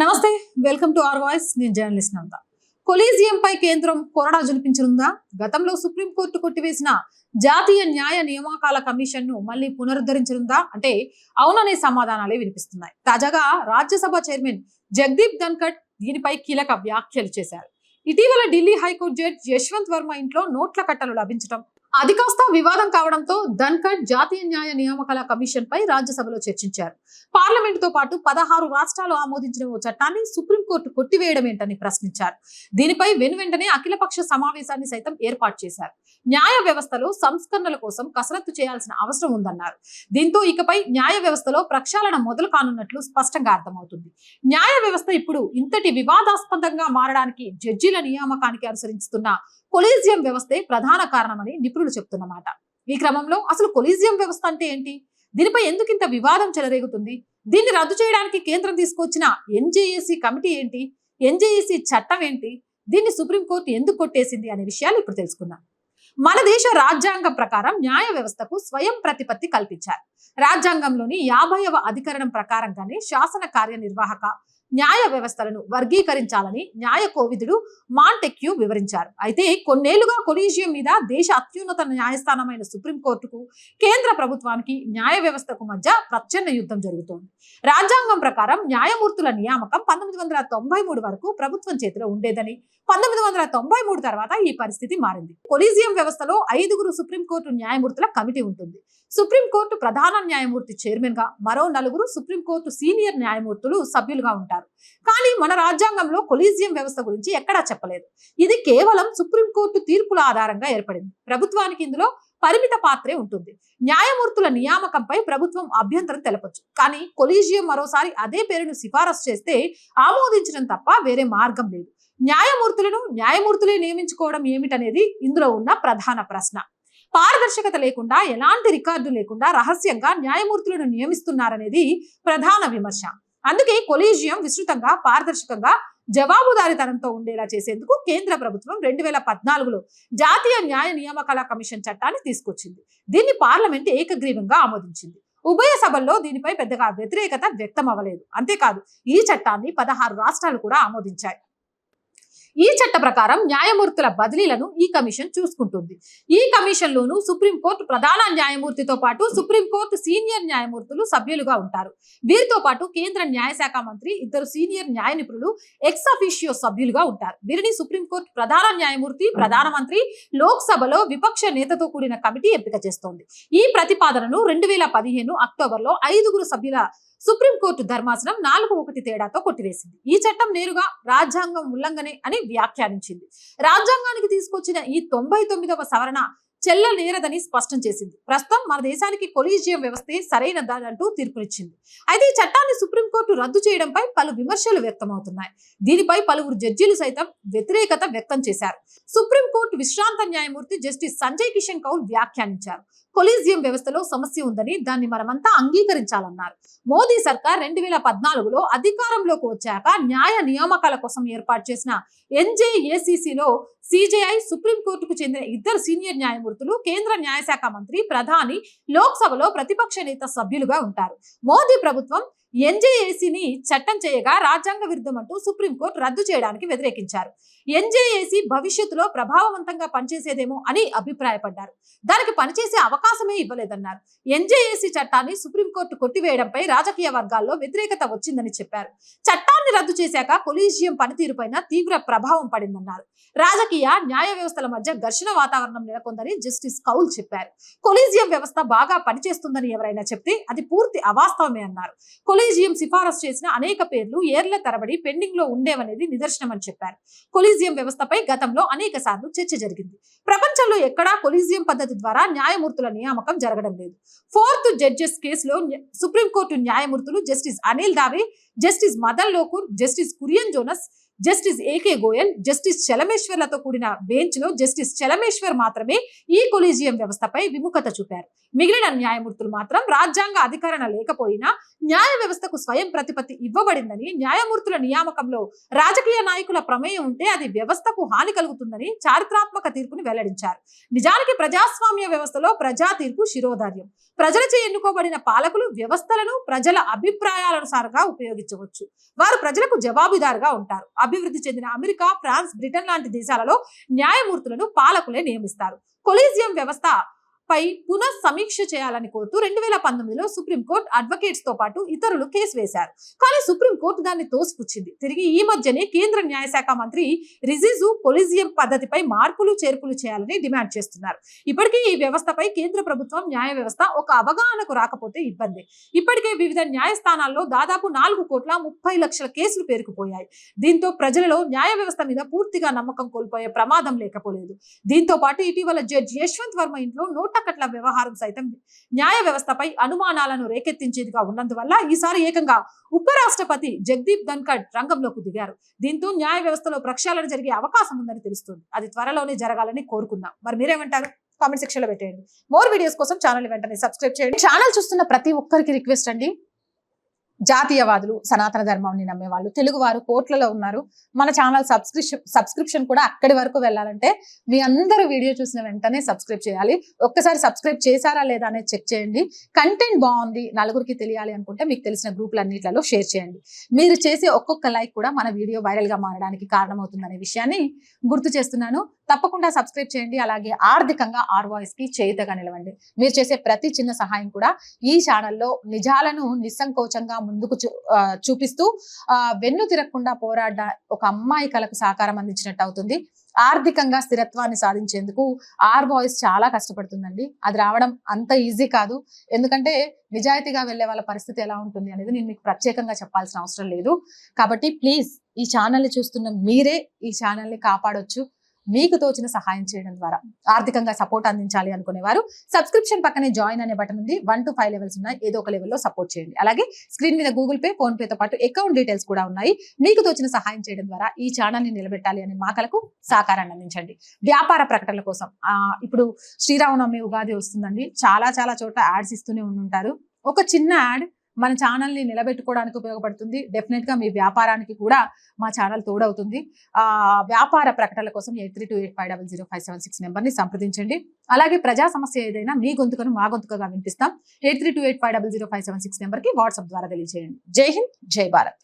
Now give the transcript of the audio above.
నమస్తే welcome to R voice. నేను journalist Nanda. Collegium పై కేంద్రం కొరడా జనిపించనుందా? గతంలో సుప్రీంకోర్టు కొట్టివేసిన జాతీయ న్యాయ నియామకాల కమిషన్ను మళ్ళీ పునరుద్ధరించనుందా? అంటే అవుననే సమాధానాలే వినిపిస్తున్నాయి. తాజాగా రాజ్యసభ చైర్మన్ జగదీప్ ధన్కడ్ దీనిపై కీలక వ్యాఖ్యలు చేశారు. ఇటీవల Delhi high court judge Yashwant Varma ఇంట్లో నోట్ల కట్టలు లభించడం అది కాస్త వివాదం కావడంతో ధన్కడ్ జాతీయ న్యాయ నియామకాల కమిషన్ పై రాజ్యసభలో చర్చించారు. పార్లమెంట్తో పాటు పదహారు రాష్ట్రాలు ఆమోదించిన ఓ చట్టాన్ని సుప్రీంకోర్టు కొట్టివేయడం ఏంటని ప్రశ్నించారు. దీనిపై వెను వెంటనే అఖిలపక్ష సమావేశాన్ని సైతం ఏర్పాటు చేశారు. న్యాయ వ్యవస్థలో సంస్కరణల కోసం కసరత్తు చేయాల్సిన అవసరం ఉందన్నారు. దీంతో ఇకపై న్యాయ వ్యవస్థలో ప్రక్షాళన మొదలు కానున్నట్లు స్పష్టంగా అర్థమవుతుంది. న్యాయ వ్యవస్థ ఇప్పుడు ఇంతటి వివాదాస్పదంగా మారడానికి జడ్జీల నియామకానికి అనుసరిస్తున్న కొలీజియం వ్యవస్థే ప్రధాన కారణమని నిపుణులు చెప్తున్నమాట. ఈ క్రమంలో అసలు కొలీజియం వ్యవస్థ అంటే ఏంటి? దీనిపై ఎందుకు ఇంత వివాదం చెలరేగుతుంది? దీన్ని రద్దు చేయడానికి కేంద్రం తీసుకొచ్చిన ఎన్జేఏసీ కమిటీ ఏంటి? ఎన్జేఏసీ చట్టం ఏంటి? దీన్ని సుప్రీంకోర్టు ఎందుకు కొట్టేసింది అనే విషయాలు ఇప్పుడు తెలుసుకుందాం. మన దేశ రాజ్యాంగం ప్రకారం న్యాయ వ్యవస్థకు స్వయం ప్రతిపత్తి కల్పించారు. రాజ్యాంగంలోని యాభైవ అధికరణం ప్రకారంగానే శాసన కార్యనిర్వాహక న్యాయ వ్యవస్థలను వర్గీకరించాలని న్యాయ కోవిదుడు మాంటెక్యూ వివరించారు. అయితే కొన్నేళ్ళుగా కొలీజియం మీద దేశ అత్యున్నత న్యాయస్థానమైన సుప్రీంకోర్టుకు కేంద్ర ప్రభుత్వానికి న్యాయ వ్యవస్థకు మధ్య ప్రచ్ఛన్న యుద్ధం జరుగుతోంది. రాజ్యాంగం ప్రకారం న్యాయమూర్తుల నియామకం పంతొమ్మిది వందల తొంభై మూడు వరకు ప్రభుత్వం చేతిలో ఉండేదని పంతొమ్మిది వందల తొంభై మూడు తర్వాత ఈ పరిస్థితి మారింది. కొలీజియం వ్యవస్థలో ఐదుగురు సుప్రీంకోర్టు న్యాయమూర్తుల కమిటీ ఉంటుంది. సుప్రీంకోర్టు ప్రధాన న్యాయమూర్తి చైర్మన్గా మరో నలుగురు సుప్రీంకోర్టు సీనియర్ న్యాయమూర్తులు సభ్యులుగా ఉంటారు. కానీ మన రాజ్యాంగంలో కొలీజియం వ్యవస్థ గురించి ఎక్కడా చెప్పలేదు. ఇది కేవలం సుప్రీంకోర్టు తీర్పుల ఆధారంగా ఏర్పడింది. ప్రభుత్వానికి ఇందులో పరిమిత పాత్రే ఉంటుంది. న్యాయమూర్తుల నియామకంపై ప్రభుత్వం అభ్యంతరం తెలపొచ్చు. కానీ కొలీజియం మరోసారి అదే పేరును సిఫారసు చేస్తే ఆమోదించడం తప్ప వేరే మార్గం లేదు. న్యాయమూర్తులను న్యాయమూర్తులే నియమించుకోవడం ఏమిటనేది ఇందులో ఉన్న ప్రధాన ప్రశ్న. పారదర్శకత లేకుండా ఎలాంటి రికార్డు లేకుండా రహస్యంగా న్యాయమూర్తులను నియమిస్తున్నారనేది ప్రధాన విమర్శ. అందుకే కొలీజియం విస్తృతంగా పారదర్శకంగా జవాబుదారితనంతో ఉండేలా చేసేందుకు కేంద్ర ప్రభుత్వం రెండు వేల పద్నాలుగులో జాతీయ న్యాయ నియామకాల కమిషన్ చట్టాన్ని తీసుకొచ్చింది. దీన్ని పార్లమెంట్ ఏకగ్రీవంగా ఆమోదించింది. ఉభయ సభల్లో దీనిపై పెద్దగా వ్యతిరేకత వ్యక్తం అవ్వలేదు అంతేకాదు ఈ చట్టాన్ని పదహారు రాష్ట్రాలు కూడా ఆమోదించాయి. ఈ చట్ట ప్రకారం న్యాయమూర్తుల బదిలీలను ఈ కమిషన్ చూసుకుంటుంది. ఈ కమిషన్ లోను సుప్రీంకోర్టు ప్రధాన న్యాయమూర్తితో పాటు సుప్రీంకోర్టు సీనియర్ న్యాయమూర్తులు సభ్యులుగా ఉంటారు. వీరితో పాటు కేంద్ర న్యాయశాఖ మంత్రి ఇద్దరు సీనియర్ న్యాయ నిపుణులు ఎక్స్ అఫీషియో సభ్యులుగా ఉంటారు. వీరిని సుప్రీంకోర్టు ప్రధాన న్యాయమూర్తి ప్రధానమంత్రి లోక్సభలో విపక్ష నేతతో కూడిన కమిటీ ఎంపిక చేస్తోంది. ఈ ప్రతిపాదనను రెండు వేల పదిహేను అక్టోబర్లో ఐదుగురు సభ్యుల సుప్రీంకోర్టు ధర్మాసనం నాలుగు ఒకటి తేడాతో కొట్టివేసింది. ఈ చట్టం నేరుగా రాజ్యాంగం ఉల్లంఘనే అని వ్యాఖ్యానించింది. రాజ్యాంగానికి తీసుకొచ్చిన ఈ తొంభై తొమ్మిదవ సవరణ చెల్లనేరదని స్పష్టం చేసింది. ప్రస్తుతం మన దేశానికి కొలీజియం వ్యవస్థే సరైనదానంటూ తీర్పునిచ్చింది. అయితే ఈ చట్టాన్ని సుప్రీంకోర్టు రద్దు చేయడంపై పలు విమర్శలు వ్యక్తమవుతున్నాయి. దీనిపై పలువురు జడ్జీలు సైతం వ్యతిరేకత వ్యక్తం చేశారు. సుప్రీంకోర్టు విశ్రాంత న్యాయమూర్తి జస్టిస్ సంజయ్ కిషన్ కౌల్ వ్యాఖ్యానించారు. కొలీజియం వ్యవస్థలో సమస్య ఉందని దాన్ని మనమంతా అంగీకరించాలన్నారు. మోదీ సర్కార్ రెండు వేల పద్నాలుగులో అధికారంలోకి వచ్చాక న్యాయ నియామకాల కోసం ఏర్పాటు చేసిన ఎన్జేఏసీసీలో సిజేఐ సుప్రీంకోర్టుకు చెందిన ఇద్దరు సీనియర్ న్యాయమూర్తులు కేంద్ర న్యాయశాఖ మంత్రి ప్రధాని లోక్సభలో ప్రతిపక్ష నేత సభ్యులుగా ఉంటారు. మోదీ ప్రభుత్వం ఎన్జేఏసీని చట్టం చేయగా రాజ్యాంగ విరుద్ధం అంటూ సుప్రీంకోర్టు రద్దు చేయడానికి వ్యతిరేకించారు. ఎన్జేఏసీ భవిష్యత్తులో ప్రభావవంతంగా పనిచేసేదేమో అని అభిప్రాయపడ్డారు. దానికి పనిచేసే అవకాశమే ఇవ్వలేదన్నారు. ఎన్జేఏసీ చట్టాన్ని సుప్రీంకోర్టు కొట్టివేయడంపై రాజకీయ వర్గాల్లో వ్యతిరేకత వచ్చిందని చెప్పారు. చట్టాన్ని రద్దు చేశాక కొలీజియం పనితీరుపైన తీవ్ర ప్రభావం పడిందన్నారు. రాజకీయ న్యాయ వ్యవస్థల మధ్య ఘర్షణ వాతావరణం నెలకొందని జస్టిస్ కౌల్ చెప్పారు. కొలీజియం వ్యవస్థ బాగా పనిచేస్తుందని ఎవరైనా చెప్తే అది పూర్తి అవాస్తవమే అన్నారు. కొలీజియం సిఫారసు చేసిన అనేక పేర్లు ఏర్ల తరబడి పెండింగ్లో ఉండేవనేది నిదర్శనమని చెప్పారు. కొలీజియం వ్యవస్థపై గతంలో అనేక సార్లు చర్చ జరిగింది. ప్రపంచంలో ఎక్కడా కొలీజియం పద్ధతి ద్వారా న్యాయమూర్తుల నియామకం జరగడం లేదు. ఫోర్త్ జడ్జెస్ కేసులో సుప్రీంకోర్టు న్యాయమూర్తులు justice Anil Dave justice Madan Lokur Justice Kurian Jonas justice A K Goyal justice చలమేశ్వర్లతో కూడిన బెంచ్లో జస్టిస్ చలమేశ్వర్ మాత్రమే ఈ కొలీజియం వ్యవస్థపై విముఖత చూపారు. మిగిలిన న్యాయమూర్తులు మాత్రం రాజ్యాంగ అధికారణ లేకపోయినా న్యాయ వ్యవస్థకు స్వయం ప్రతిపత్తి ఇవ్వబడిందని న్యాయమూర్తుల నియామకంలో రాజకీయ నాయకుల ప్రమేయం ఉంటే అది వ్యవస్థకు హాని కలుగుతుందని చారిత్రాత్మక తీర్పును వెల్లడించారు. నిజానికి ప్రజాస్వామ్య వ్యవస్థలో ప్రజా తీర్పు శిరోధార్యం. ప్రజలచే ఎన్నుకోబడిన పాలకులు వ్యవస్థలను ప్రజల అభిప్రాయాలనుసారంగా ఉపయోగించవచ్చు. వారు ప్రజలకు జవాబుదారుగా ఉంటారు. అభివృద్ధి చెందిన అమెరికా ఫ్రాన్స్ బ్రిటన్ లాంటి దేశాలలో న్యాయమూర్తులను పాలకులే నియమిస్తారు. కొలీజియం వ్యవస్థ పై పునః సమీక్ష చేయాలని కోరుతూ రెండు వేల పంతొమ్మిదిలో సుప్రీంకోర్టు అడ్వకేట్స్తో పాటు ఇతరులు కేసు వేశారు. కానీ సుప్రీంకోర్టు దాన్ని తోసిపుచ్చింది. తిరిగి ఈ మధ్యనే కేంద్ర న్యాయశాఖ మంత్రి రిజిజు కొలిజియం పద్ధతిపై మార్పులు చేర్పులు చేయాలని డిమాండ్ చేస్తున్నారు. ఇప్పటికీ ఈ వ్యవస్థపై కేంద్ర ప్రభుత్వం న్యాయ వ్యవస్థ ఒక అవగాహనకు రాకపోతే ఇబ్బంది. ఇప్పటికే వివిధ న్యాయస్థానాల్లో దాదాపు నాలుగు కోట్ల ముప్పై లక్షల కేసులు పేరుకుపోయాయి. దీంతో ప్రజలలో న్యాయ వ్యవస్థ మీద పూర్తిగా నమ్మకం కోల్పోయే ప్రమాదం లేకపోలేదు. దీంతో పాటు ఇటీవల జడ్జి యశ్వంత్ వర్మ ఇంట్లో నోట కట్ల వ్యవహారం సైతం న్యాయ వ్యవస్థపై అనుమానాలను రేకెత్తించేదిగా ఉన్నందువల్ల ఈసారి ఏకంగా ఉపరాష్ట్రపతి జగదీప్ ధన్కడ్ రంగంలోకి దిగారు. దీంతో న్యాయ వ్యవస్థలో ప్రక్షాళన జరిగే అవకాశం ఉందని తెలుస్తుంది. అది త్వరలోనే జరగాలని కోరుకుందాం. మరి మీరేమంటారు? కామెంట్ సెక్షన్లో పెట్టేయండి. మోర్ వీడియోస్ కోసం ఛానల్ వెంటనే సబ్స్క్రైబ్ చేయండి. ఛానల్ చూస్తున్న ప్రతి ఒక్కరికి రిక్వెస్ట్ అండి. జాతీయవాదులు సనాతన ధర్మాన్ని నమ్మే వాళ్ళు తెలుగువారు కోట్లలో ఉన్నారు. మన ఛానల్ సబ్స్క్రిప్షన్ సబ్స్క్రిప్షన్ కూడా అక్కడి వరకు వెళ్ళాలంటే మీ అందరూ వీడియో చూసిన వెంటనే సబ్స్క్రైబ్ చేయాలి. ఒక్కసారి సబ్స్క్రైబ్ చేశారా లేదా అనేది చెక్ చేయండి. కంటెంట్ బాగుంది నలుగురికి తెలియాలి అనుకుంటే మీకు తెలిసిన గ్రూపులన్నిట్లలో షేర్ చేయండి. మీరు చేసే ఒక్కొక్క లైక్ కూడా మన వీడియో వైరల్గా మారడానికి కారణమవుతుందనే విషయాన్ని గుర్తు చేస్తున్నాను. తప్పకుండా సబ్స్క్రైబ్ చేయండి. అలాగే ఆర్థికంగా ఆర్ వాయిస్కి చేతగా నిలవండి. మీరు చేసే ప్రతి చిన్న సహాయం కూడా ఈ ఛానల్లో నిజాలను నిస్సంకోచంగా ముందుకు చూ- చూపిస్తూ వెన్ను తిరగకుండా పోరాడ ఒక అమ్మాయి కలకు సహకారం అందించినట్టు అవుతుంది. ఆర్థికంగా స్థిరత్వాన్ని సాధించేందుకు ఆర్ వాయిస్ చాలా కష్టపడుతుందండి. అది రావడం అంత ఈజీ కాదు. ఎందుకంటే నిజాయితీగా వెళ్ళే వాళ్ళ పరిస్థితి ఎలా ఉంటుంది అనేది నేను మీకు ప్రత్యేకంగా చెప్పాల్సిన అవసరం లేదు. కాబట్టి ప్లీజ్ ఈ ఛానల్ని చూస్తున్న మీరే ఈ ఛానల్ని కాపాడొచ్చు. మీకు తోచిన సహాయం చేయడం ద్వారా ఆర్థికంగా సపోర్ట్ అందించాలి అనుకునేవారు సబ్స్క్రిప్షన్ పక్కనే జాయిన్ అనే బటన్ ఉంది. వన్ టు ఫైవ్ లెవెల్స్ ఉన్నాయి. ఏదో ఒక లెవెల్లో సపోర్ట్ చేయండి. అలాగే స్క్రీన్ మీద గూగుల్ పే ఫోన్ పేతో పాటు అకౌంట్ డీటెయిల్స్ కూడా ఉన్నాయి. మీకు తోచిన సహాయం చేయడం ద్వారా ఈ ఛానల్ని నిలబెట్టాలి అనే మాకలకు సహకారాన్ని అందించండి. వ్యాపార ప్రకటనల కోసం ఇప్పుడు శ్రీరామనవమి ఉగాది వస్తుందండి. చాలా చాలా చోట్ల యాడ్స్ ఇస్తూనే ఉంటారు ఒక చిన్న యాడ్ మన ఛానల్ని నిలబెట్టుకోవడానికి ఉపయోగపడుతుంది. డెఫినెట్గా మీ వ్యాపారానికి కూడా మా ఛానల్ తోడవుతుంది. వ్యాపార ప్రకటనల కోసం eight three two eight five double zero five seven six నెంబర్ని సంప్రదించండి. అలాగే ప్రజా సమస్య ఏదైనా మీ గొంతుకను మా గొంతుకగా వినిపిస్తాం. Eight three two eight five double zero five seven six నెంబర్కి వాట్సాప్ ద్వారా తెలియజేయండి. జై హింద్ జై భారత్.